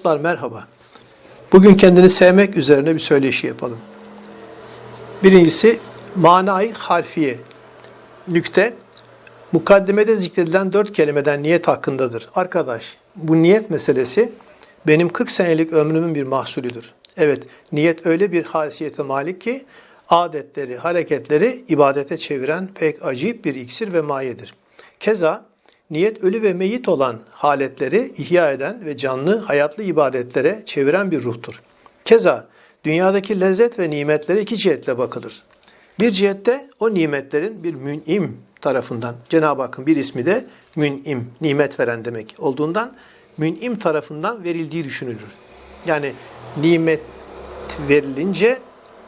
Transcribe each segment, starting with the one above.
Dostlar merhaba. Bugün kendini sevmek üzerine bir söyleşi yapalım. Birincisi manayı harfiye. Nükte, mukaddimede zikredilen dört kelimeden niyet hakkındadır. Arkadaş, bu niyet meselesi benim 40 senelik ömrümün bir mahsulüdür. Evet, niyet öyle bir haysiyete malik ki adetleri, hareketleri ibadete çeviren pek acayip bir iksir ve mayedir. Keza niyet ölü ve meyit olan haletleri ihya eden ve canlı, hayatlı ibadetlere çeviren bir ruhtur. Keza dünyadaki lezzet ve nimetlere iki cihetle bakılır. Bir cihette o nimetlerin bir mün'im tarafından, Cenab-ı Hakk'ın bir ismi de mün'im, nimet veren demek olduğundan mün'im tarafından verildiği düşünülür. Yani nimet verilince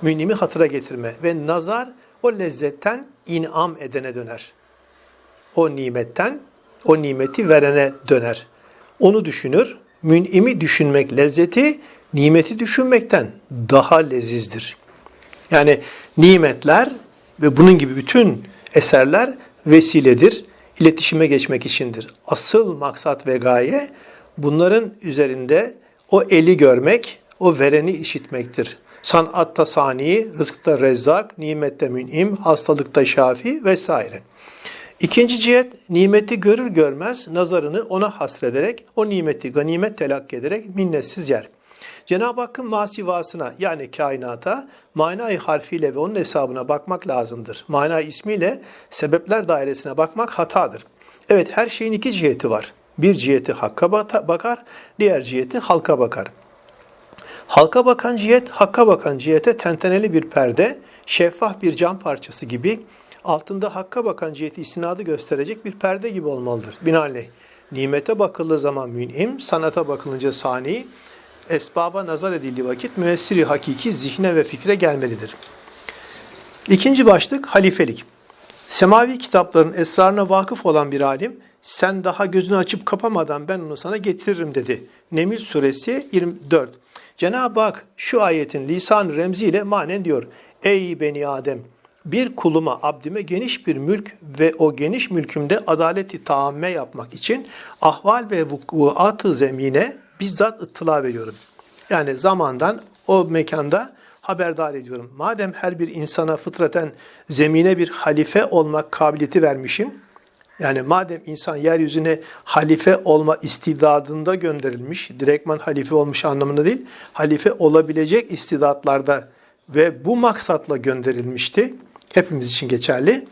mün'imi hatıra getirme ve nazar o lezzetten inam edene döner. O nimetten o nimeti verene döner. Onu düşünür. Mün'imi düşünmek lezzeti nimeti düşünmekten daha lezizdir. Yani nimetler ve bunun gibi bütün eserler vesiledir. iletişime geçmek içindir. Asıl maksat ve gaye bunların üzerinde o eli görmek, o vereni işitmektir. Sanatta sani, rızkta rezzak, nimette mün'im, hastalıkta şafi vesaire. İkinci cihet nimeti görür görmez nazarını ona hasrederek o nimeti ganimet telakki ederek minnetsiz yer. Cenab-ı Hakk'ın masivasına yani kainata manayı harfiyle ve onun hesabına bakmak lazımdır. Mana ismiyle sebepler dairesine bakmak hatadır. Evet her şeyin iki ciheti var. Bir ciheti hakka bakar, diğer ciheti halka bakar. Halka bakan cihet, hakka bakan cihete tenteneli bir perde, şeffaf bir cam parçası gibi altında hakka bakan ciheti istinadı gösterecek bir perde gibi olmalıdır. Binaenaleyh nimete bakıldığı zaman mün'im, sanata bakılınca sani, esbaba nazar edildiği vakit müessiri hakiki zihne ve fikre gelmelidir. İkinci başlık halifelik. Semavi kitapların esrarına vakıf olan bir alim, sen daha gözünü açıp kapamadan ben onu sana getiririm dedi. Nemil suresi 24. Cenab-ı Hak şu ayetin lisan remziyle manen diyor. Ey beni Adem! Bir kuluma, abdime geniş bir mülk ve o geniş mülkümde adaleti taamme yapmak için ahval ve vukuatı zemine bizzat ıttıla veriyorum. Yani zamandan o mekanda haberdar ediyorum. Madem her bir insana fıtraten zemine bir halife olmak kabiliyeti vermişim, yani madem insan yeryüzüne halife olma istidadında gönderilmiş, direktman halife olmuş anlamında değil, halife olabilecek istidatlarda ve bu maksatla gönderilmişti hepimiz için geçerli.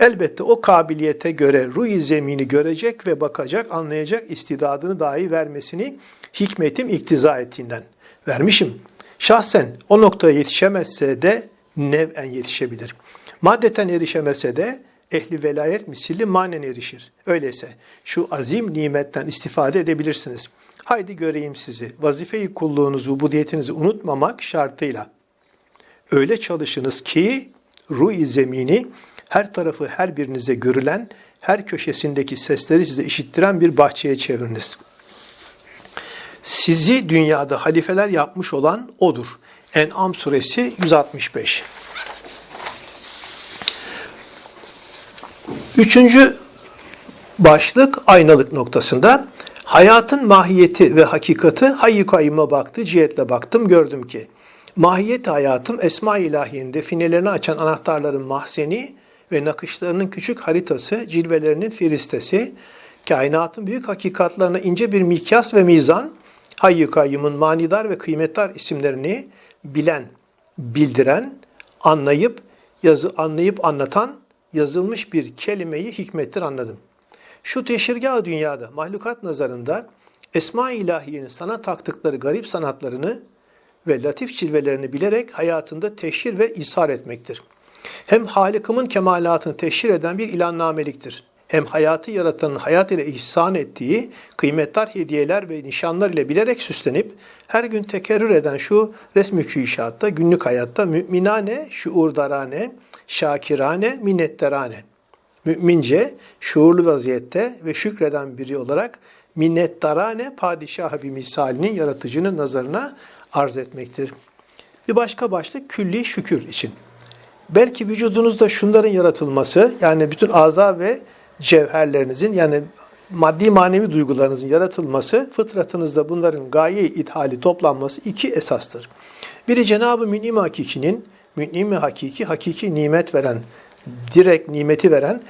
Elbette o kabiliyete göre ruh zemini görecek ve bakacak, anlayacak istidadını dahi vermesini hikmetim iktiza ettiğinden vermişim. Şahsen o noktaya yetişemezse de nev'en yetişebilir. Maddeten erişemezse de ehli velayet misilli manen erişir. Öyleyse şu azim nimetten istifade edebilirsiniz. Haydi göreyim sizi. Vazifeyi kulluğunuzu, ubudiyetinizi unutmamak şartıyla. Öyle çalışınız ki ruh zemini her tarafı her birinize görülen, her köşesindeki sesleri size işittiren bir bahçeye çeviriniz. Sizi dünyada halifeler yapmış olan O'dur. En'am suresi 165. Üçüncü başlık aynalık noktasında. Hayatın mahiyeti ve hakikati hayy kayyıma baktı, cihetle baktım, gördüm ki Mahiyet hayatım Esma-i İlahiye'nin definelerini açan anahtarların mahzeni ve nakışlarının küçük haritası, cilvelerinin firistesi, kainatın büyük hakikatlarına ince bir mikyas ve mizan, Hayy-i Kayyum'un manidar ve kıymetdar isimlerini bilen, bildiren, anlayıp, yazı anlayıp anlatan yazılmış bir kelimeyi hikmettir anladım. Şu teşirgah dünyada, mahlukat nazarında Esma-i İlahiye'nin sana taktıkları garip sanatlarını ve latif cilvelerini bilerek hayatında teşhir ve ishar etmektir. Hem Halık'ımın kemalatını teşhir eden bir ilannameliktir. Hem hayatı yaratanın hayat ile ihsan ettiği kıymetli hediyeler ve nişanlar ile bilerek süslenip her gün tekerrür eden şu resmi inşaatta, günlük hayatta müminane, şuurdarane, şakirane, minnettarane. Mümince, şuurlu vaziyette ve şükreden biri olarak minnettarane padişahı bir misalinin yaratıcının nazarına arz etmektir. Bir başka başlık külli şükür için. Belki vücudunuzda şunların yaratılması yani bütün aza ve cevherlerinizin yani maddi manevi duygularınızın yaratılması, fıtratınızda bunların gaye ithali toplanması iki esastır. Biri Cenab-ı Mün'im Hakiki'nin, Mün'im Hakiki, hakiki nimet veren, direkt nimeti veren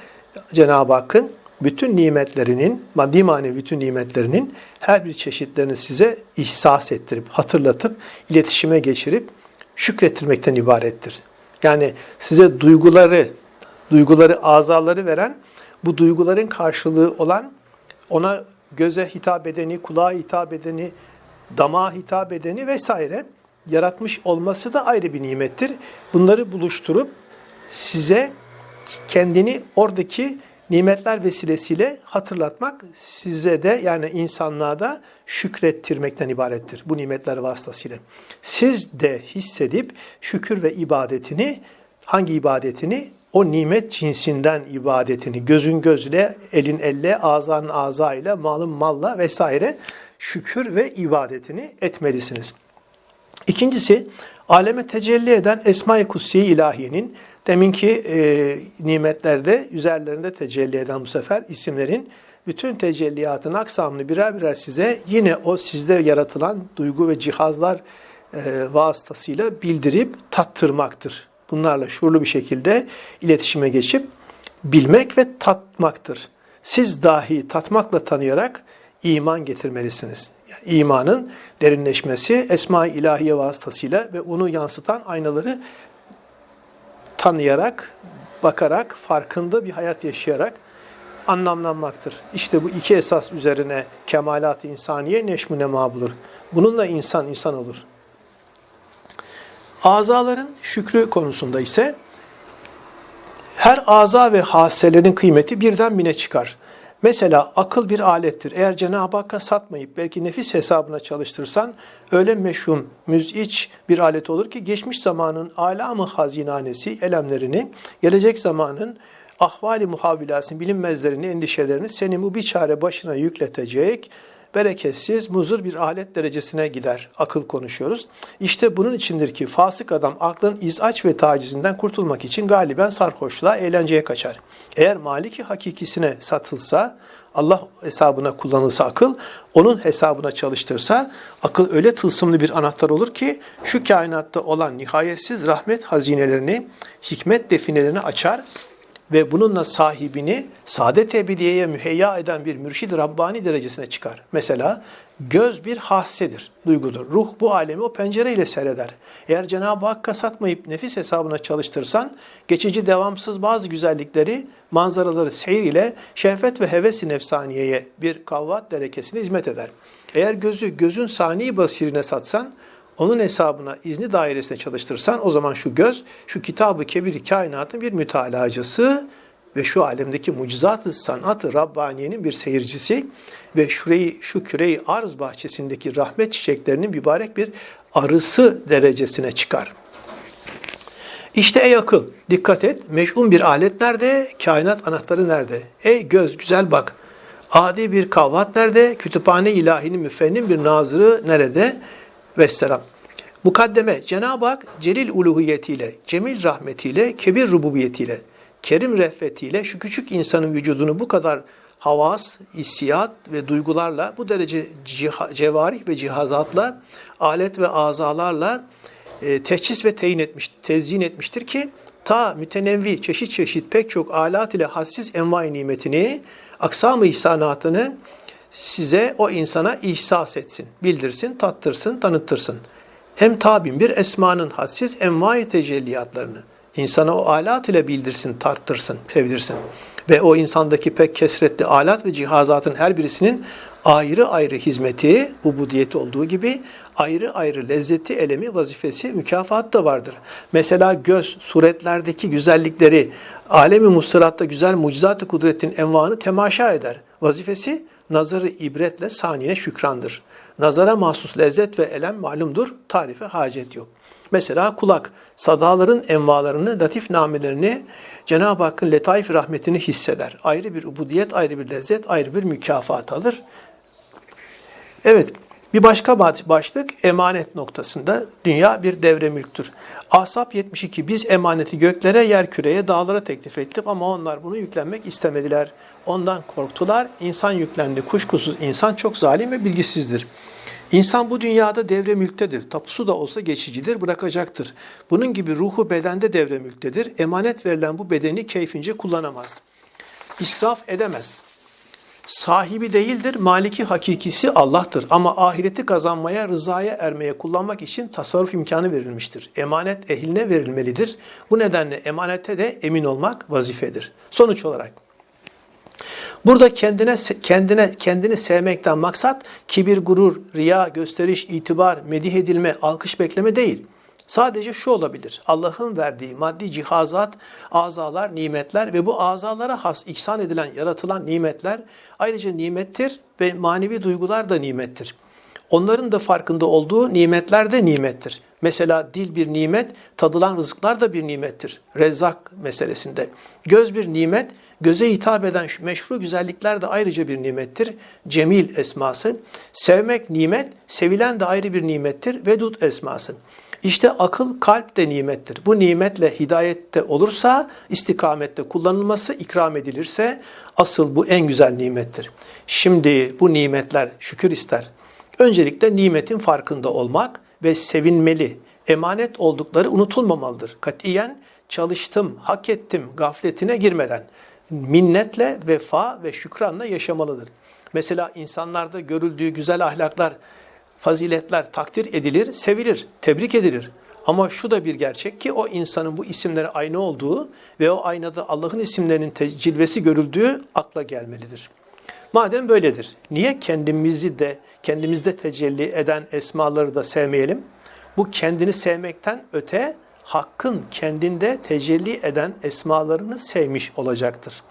Cenab-ı Hakk'ın bütün nimetlerinin, maddi manevi bütün nimetlerinin her bir çeşitlerini size ihsas ettirip, hatırlatıp, iletişime geçirip şükrettirmekten ibarettir. Yani size duyguları, duyguları, azaları veren, bu duyguların karşılığı olan, ona göze hitap edeni, kulağa hitap edeni, damağa hitap edeni vesaire yaratmış olması da ayrı bir nimettir. Bunları buluşturup size kendini oradaki nimetler vesilesiyle hatırlatmak size de yani insanlığa da şükrettirmekten ibarettir bu nimetler vasıtasıyla. Siz de hissedip şükür ve ibadetini hangi ibadetini? O nimet cinsinden ibadetini gözün gözle, elin elle, ağzın ağza ile, malın malla vesaire şükür ve ibadetini etmelisiniz. İkincisi, aleme tecelli eden Esma-i Kutsiye ilahiyenin deminki e, nimetlerde üzerlerinde tecelli eden bu sefer isimlerin bütün tecelliyatın aksamını birer birer size yine o sizde yaratılan duygu ve cihazlar e, vasıtasıyla bildirip tattırmaktır. Bunlarla şuurlu bir şekilde iletişime geçip bilmek ve tatmaktır. Siz dahi tatmakla tanıyarak iman getirmelisiniz. Yani imanın derinleşmesi Esma-i İlahiye vasıtasıyla ve onu yansıtan aynaları tanıyarak, bakarak, farkında bir hayat yaşayarak anlamlanmaktır. İşte bu iki esas üzerine kemalat-ı insaniye neşmu nema bulur. Bununla insan insan olur. Azaların şükrü konusunda ise her aza ve haselerin kıymeti birden bine çıkar. Mesela akıl bir alettir. Eğer Cenab-ı Hakk'a satmayıp belki nefis hesabına çalıştırsan öyle meşhum, müziç bir alet olur ki geçmiş zamanın alamı hazinanesi, elemlerini, gelecek zamanın ahvali muhavilasını, bilinmezlerini, endişelerini senin bu bir çare başına yükletecek, bereketsiz, muzur bir alet derecesine gider. Akıl konuşuyoruz. İşte bunun içindir ki fasık adam aklın izaç ve tacizinden kurtulmak için galiben sarhoşluğa, eğlenceye kaçar. Eğer maliki hakikisine satılsa, Allah hesabına kullanılsa akıl, onun hesabına çalıştırsa, akıl öyle tılsımlı bir anahtar olur ki, şu kainatta olan nihayetsiz rahmet hazinelerini, hikmet definelerini açar ve bununla sahibini saadet ebediyeye müheyya eden bir mürşid Rabbani derecesine çıkar. Mesela göz bir hassedir, duygudur. Ruh bu alemi o pencereyle seyreder. Eğer Cenab-ı Hakk'a satmayıp nefis hesabına çalıştırsan, geçici devamsız bazı güzellikleri, manzaraları seyir ile şehvet ve heves-i nefsaniyeye bir kavvat derekesine hizmet eder. Eğer gözü gözün sani basirine satsan, onun hesabına izni dairesine çalıştırsan o zaman şu göz, şu kitabı kebir kainatın bir mütalacısı ve şu alemdeki mucizat-ı sanat-ı Rabbaniye'nin bir seyircisi ve şurayı, şu küreyi arz bahçesindeki rahmet çiçeklerinin mübarek bir arısı derecesine çıkar. İşte ey akıl, dikkat et, meş'un bir alet nerede, kainat anahtarı nerede? Ey göz, güzel bak, adi bir kavvat nerede, kütüphane ilahinin müfennin bir nazırı nerede? Vesselam. Mukaddeme, Cenab-ı Hak celil uluhiyetiyle, cemil rahmetiyle, kebir rububiyetiyle, kerim rehfetiyle şu küçük insanın vücudunu bu kadar havas, hissiyat ve duygularla, bu derece cevarih ve cihazatla, alet ve azalarla e, teçhis ve teyin etmiş, tezyin etmiştir ki ta mütenevvi, çeşit çeşit pek çok alat ile hassiz envai nimetini, aksam-ı ihsanatını size o insana ihsas etsin, bildirsin, tattırsın, tanıttırsın. Hem tabin bir esmanın hadsiz envai tecelliyatlarını insana o alat ile bildirsin, tarttırsın, sevdirsin. Ve o insandaki pek kesretli alat ve cihazatın her birisinin ayrı ayrı hizmeti, ubudiyeti olduğu gibi ayrı ayrı lezzeti, elemi, vazifesi, mükafat da vardır. Mesela göz, suretlerdeki güzellikleri, alemi musıratta güzel mucizat-ı kudretin envanı temaşa eder. Vazifesi nazarı ibretle saniyene şükrandır. Nazara mahsus lezzet ve elem malumdur, tarife hacet yok. Mesela kulak, sadaların envalarını, latif namelerini, Cenab-ı Hakk'ın letaif rahmetini hisseder. Ayrı bir ubudiyet, ayrı bir lezzet, ayrı bir mükafat alır. Evet, Bir başka ba- başlık emanet noktasında dünya bir devre mülktür. Asap 72 biz emaneti göklere, yer küreye, dağlara teklif ettik ama onlar bunu yüklenmek istemediler. Ondan korktular. İnsan yüklendi. Kuşkusuz insan çok zalim ve bilgisizdir. İnsan bu dünyada devre mülktedir. Tapusu da olsa geçicidir, bırakacaktır. Bunun gibi ruhu bedende devre mülktedir. Emanet verilen bu bedeni keyfince kullanamaz. İsraf edemez. Sahibi değildir, maliki hakikisi Allah'tır. Ama ahireti kazanmaya, rızaya ermeye kullanmak için tasarruf imkanı verilmiştir. Emanet ehline verilmelidir. Bu nedenle emanete de emin olmak vazifedir. Sonuç olarak Burada kendine kendine kendini sevmekten maksat kibir, gurur, riya, gösteriş, itibar, medih edilme, alkış bekleme değil. Sadece şu olabilir. Allah'ın verdiği maddi cihazat, azalar, nimetler ve bu azalara has ihsan edilen, yaratılan nimetler ayrıca nimettir ve manevi duygular da nimettir. Onların da farkında olduğu nimetler de nimettir. Mesela dil bir nimet, tadılan rızıklar da bir nimettir. Rezzak meselesinde. Göz bir nimet, göze hitap eden şu meşru güzellikler de ayrıca bir nimettir. Cemil esması. Sevmek nimet, sevilen de ayrı bir nimettir. Vedud esması. İşte akıl, kalp de nimettir. Bu nimetle hidayette olursa, istikamette kullanılması ikram edilirse asıl bu en güzel nimettir. Şimdi bu nimetler şükür ister. Öncelikle nimetin farkında olmak ve sevinmeli. Emanet oldukları unutulmamalıdır. Katiyen çalıştım, hak ettim gafletine girmeden minnetle, vefa ve şükranla yaşamalıdır. Mesela insanlarda görüldüğü güzel ahlaklar, faziletler takdir edilir, sevilir, tebrik edilir. Ama şu da bir gerçek ki o insanın bu isimleri aynı olduğu ve o aynada Allah'ın isimlerinin cilvesi görüldüğü akla gelmelidir. Madem böyledir, niye kendimizi de kendimizde tecelli eden esmaları da sevmeyelim? Bu kendini sevmekten öte Hakk'ın kendinde tecelli eden esmalarını sevmiş olacaktır.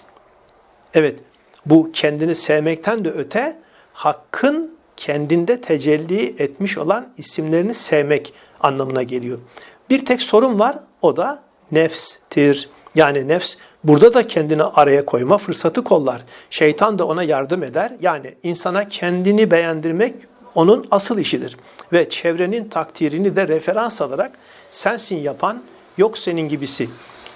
Evet, bu kendini sevmekten de öte Hakk'ın kendinde tecelli etmiş olan isimlerini sevmek anlamına geliyor. Bir tek sorun var, o da nefstir. Yani nefs burada da kendini araya koyma fırsatı kollar. Şeytan da ona yardım eder. Yani insana kendini beğendirmek onun asıl işidir. Ve çevrenin takdirini de referans alarak sensin yapan, yok senin gibisi.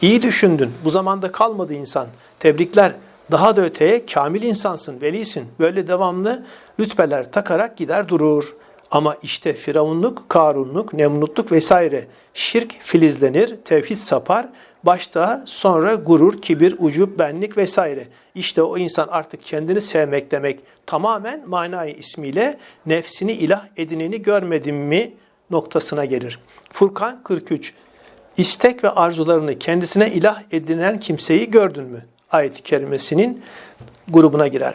İyi düşündün, bu zamanda kalmadı insan. Tebrikler, daha da öteye kamil insansın, velisin. Böyle devamlı lütbeler takarak gider durur. Ama işte firavunluk, karunluk, nemnutluk vesaire şirk filizlenir, tevhid sapar, başta sonra gurur, kibir, ucub, benlik vesaire. İşte o insan artık kendini sevmek demek tamamen manayı ismiyle nefsini ilah edineni görmedim mi noktasına gelir. Furkan 43 İstek ve arzularını kendisine ilah edinen kimseyi gördün mü? Ayet-i kerimesinin grubuna girer.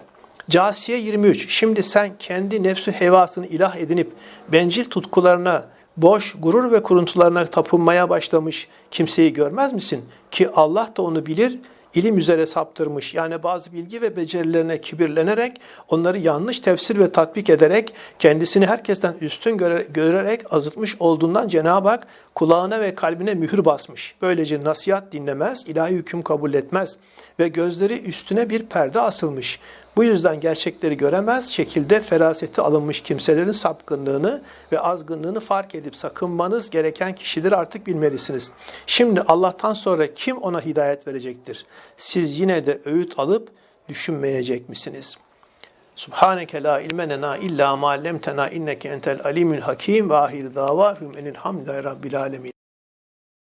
Casiye 23. Şimdi sen kendi nefsü hevasını ilah edinip bencil tutkularına, boş gurur ve kuruntularına tapınmaya başlamış kimseyi görmez misin? Ki Allah da onu bilir, ilim üzere saptırmış. Yani bazı bilgi ve becerilerine kibirlenerek, onları yanlış tefsir ve tatbik ederek, kendisini herkesten üstün göre, görerek azıtmış olduğundan Cenab-ı Hak kulağına ve kalbine mühür basmış. Böylece nasihat dinlemez, ilahi hüküm kabul etmez ve gözleri üstüne bir perde asılmış. Bu yüzden gerçekleri göremez şekilde feraseti alınmış kimselerin sapkınlığını ve azgınlığını fark edip sakınmanız gereken kişidir artık bilmelisiniz. Şimdi Allah'tan sonra kim ona hidayet verecektir? Siz yine de öğüt alıp düşünmeyecek misiniz? Subhaneke la ilme lena illa ma allamtena inneke entel alimul hakim ve ahir davahum enil hamdülillahi rabbil alamin.